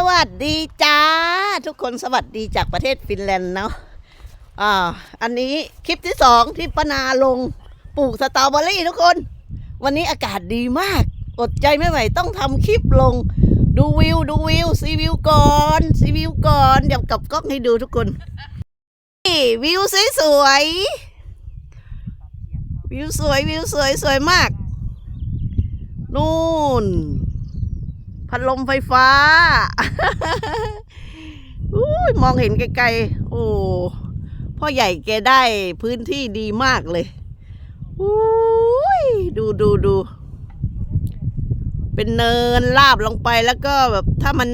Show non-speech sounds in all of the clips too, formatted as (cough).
สวัสดีจ้า ทุกคนสวัสดีจากประเทศฟินแลนด์เนาะอ่าอันนี้คลิปที่สองที่ปนาลงปลูกสตรอเบอรี่ทุกคน วันนี้อากาศดีมาก อดใจไม่ไหวต้องทำคลิปลง ดูวิวดูวิวซีวิวก่อนซีวิวก่อนเดี๋ยวกลับกล้องให้ดูทุกคนนี่วิวสวยๆวิวสวยวิวสวยสวยมาก นู่น พัดลมไฟฟ้าอุ้ยมองเห็นไกลๆ โอ้ พ่อใหญ่แกได้พื้นที่ดีมากเลยอุ้ยดูดูดู เป็นเนินลาบลงไปแล้วก็แบบถ้ามัน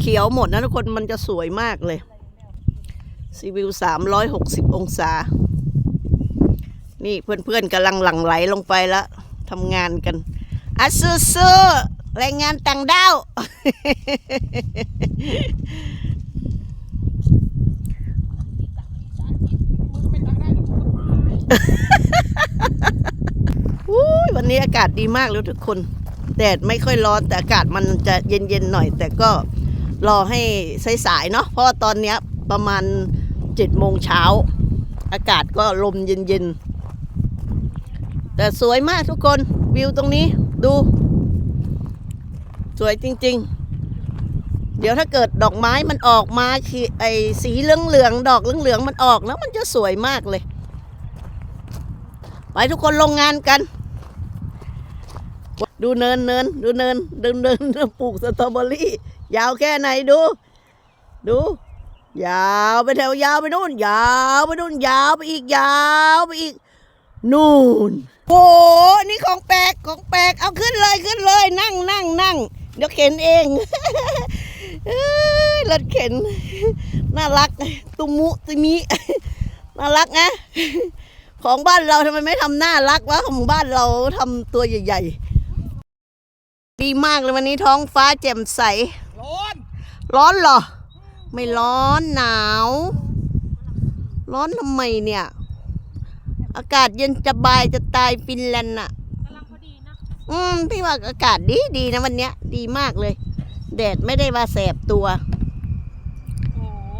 เขียวหมดนะทุกคนมันจะสวยมากเลยซีวิวสามร้อยหกสิบองศา นี่เพื่อนๆกำลังหลั่งไหลลงไปแล้วทำงานกันอาซูซู แรงงานต่างด้าวอวันนี้อากาศดีมากเลยทุกคน แดดไม่ค่อยร้อนแต่อากาศมันจะเย็นๆหน่อย แต่ก็รอให้สายๆเนาะเพราะว่าตอนนี้ประมาณเจ็ดโมงเช้า อากาศก็ลมเย็นๆแต่สวยมากทุกคนวิวตรงนี้ดู สวยจริง ๆ เดี๋ยวถ้าเกิดดอกไม้มันออกมาขีไอสีเหลืองๆดอกเหลืองๆมันออกแล้วมันจะสวยมากเลย ไปทุกคนลงงานกัน ดูเนินเนินดูเนินดูเนินปลูกสตรอเบอรี่ ยาวแค่ไหนดู ดูยาวไปแถวยาวไปนู่น ยาวไปนู่นยาวไปอีกยาวไปอีกนู่นโอ้นี่ของแปลกของแปลกเอาขึ้นเลยขึ้นเลยนั่งนั่งนั่ง เดี๋ยวเข็นเองเอ้ยรถเข็น น่ารัก ตุมุตุมิ น่ารักนะ ของบ้านเราทำไมไม่ทำน่ารักวะของบ้านเราทำตัวใหญ่ ๆ ดีมากเลยวันนี้ท้องฟ้าแจ่มใส ร้อน ร้อนเหรอ ไม่ร้อนหนาว ร้อนทำไมเนี่ย อากาศเย็นสบายจะตายฟินแลนด์น่ะ อืมพี่ว่าอากาศดีดีนะวันเนี้ย ดีมากเลย แดดไม่ได้มาแสบตัว โอ้โห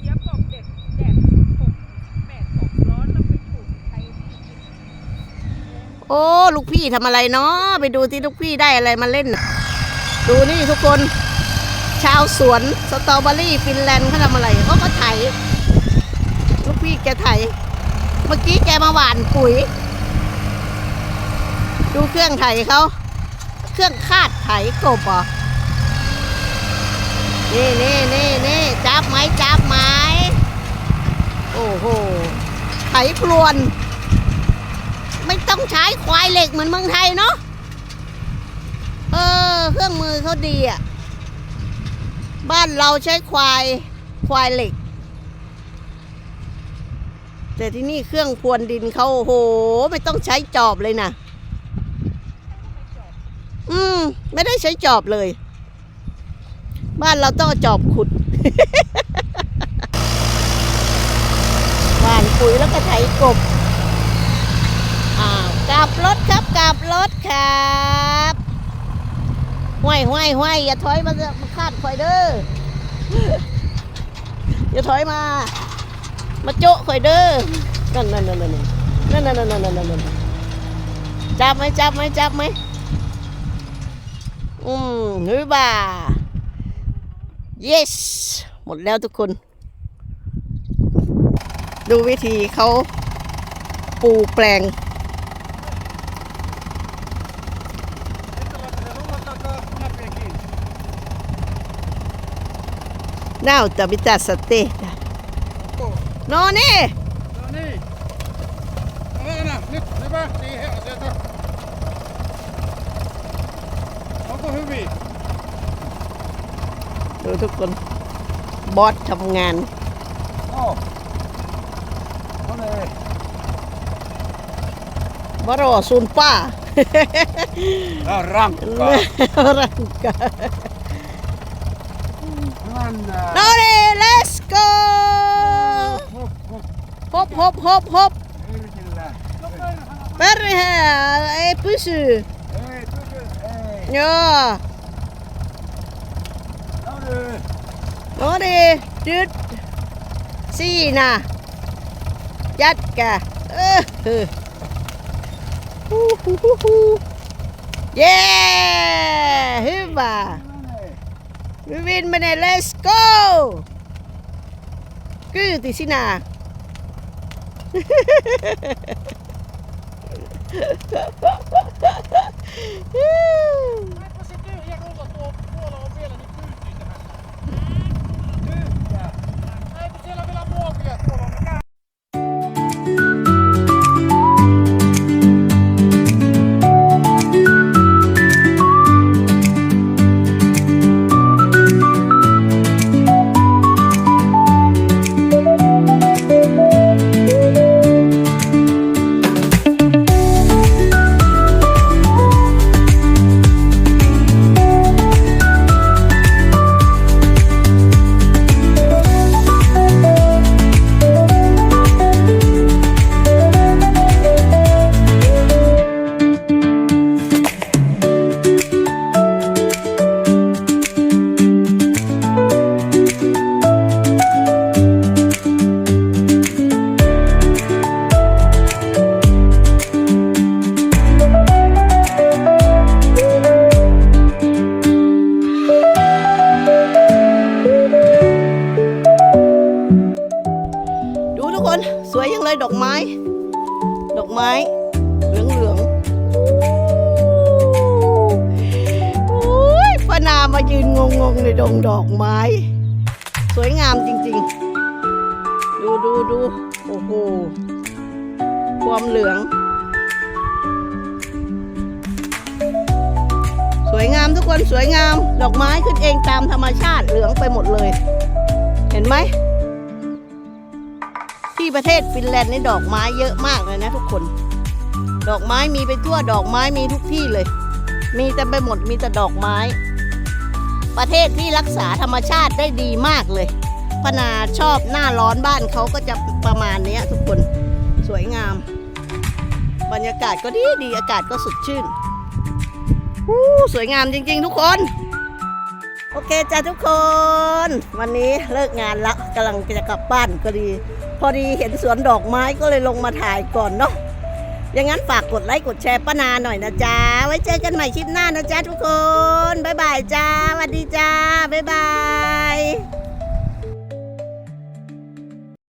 เจี๊ยบบอกเด็ดแดดหกแปดสองร้อนแล้วไปถูกใครที่กินโอ้ ลูกพี่ทำอะไรเนาะไปดูที่ลูกพี่ได้อะไรมาเล่นน่ะดูนี่ทุกคน ชาวสวนสตรอเบอรี่ฟินแลนด์เขาทำอะไรเขาก็ไถ ลูกพี่แกไถ เมื่อกี้แกมาหว่านปุ๋ย ดูเครื่องไถเขา เครื่องคาดไถกบเหรอนี่นี่นี่นี่จับไหมจับไหมโอ้โหไถพลวน ไม่ต้องใช้ควายเหล็กเหมือนเมืองไทยเนาะเออ เครื่องมือเขาดีอะ บ้านเราใช้ควายควายเหล็ก แต่ที่นี่เครื่องพรวนดินเขาโอ้โห ไม่ต้องใช้จอบเลยนะ อืม ไม่ได้ใช้จอบเลย บ้านเราต้องจอบขุดหว่านปุ๋ยแล้วก็ไถกบอ้าวกลับรถครับกลับรถครับห้วยห้วยห้วยอย่าถอยมาเถอะมาคาดคอยเด้ออย่าถอยมา มาโจะคอยเด้อนั่นนั่นนั่นนั่นนั่นนั่นนั่นนั่นนั่นจับไหมจับไหมจับไหม อืมฮึบ่า yes หมดแล้วทุกคน ดูวิธีเขาปูแปลง Now da vi där satt det. No niin! No niin. No Anna, nyt ne vahtii ดูทุกคน บอสทำงาน โอ้โหเลยบารอซูนป้าร่างการ่างกา Lore, let's go ฮบฮบฮบฮบ Berre her, e pusu. Joo. No niin, nyt siinä jätkää. Yeah, hyvä. Hyvin menee, let's go. Kyyti sinä. Hyy. (laughs) ม้ ดอกไม้ เหลืองเหลืองๆโอ้ยพนามายืนงงๆในดงดอกไม้ สวยงามจริง ๆ ดูดูดูโอ้โห ความเหลือง สวยงามทุกคนสวยงาม ดอกไม้ขึ้นเองตามธรรมชาติเหลืองไปหมดเลย เห็นไหม ที่ประเทศฟินแลนด์นี่ดอกไม้เยอะมากเลยนะทุกคน ดอกไม้มีไปทั่วดอกไม้มีทุกที่เลย มีแต่ไปหมดมีแต่ดอกไม้ ประเทศที่รักษาธรรมชาติได้ดีมากเลยพนาชอบหน้าร้อนบ้านเขาก็จะประมาณนี้ทุกคนสวยงาม บรรยากาศก็ดีดีอากาศก็สดชื่นสวยงามจริง ๆ ทุกคน โอเคจ้าทุกคน วันนี้เลิกงานแล้วกำลังจะกลับบ้านก็ดี พอดีเห็นสวนดอกไม้ก็เลยลงมาถ่ายก่อนเนาะอย่างนั้นฝากกดไลค์กดแชร์ป้านาหน่อยนะจ๊ะ ไว้เจอกันใหม่คลิปหน้านะจ๊ะทุกคน บ๊ายบายจ้าสวัสดีจ้า บ๊ายบาย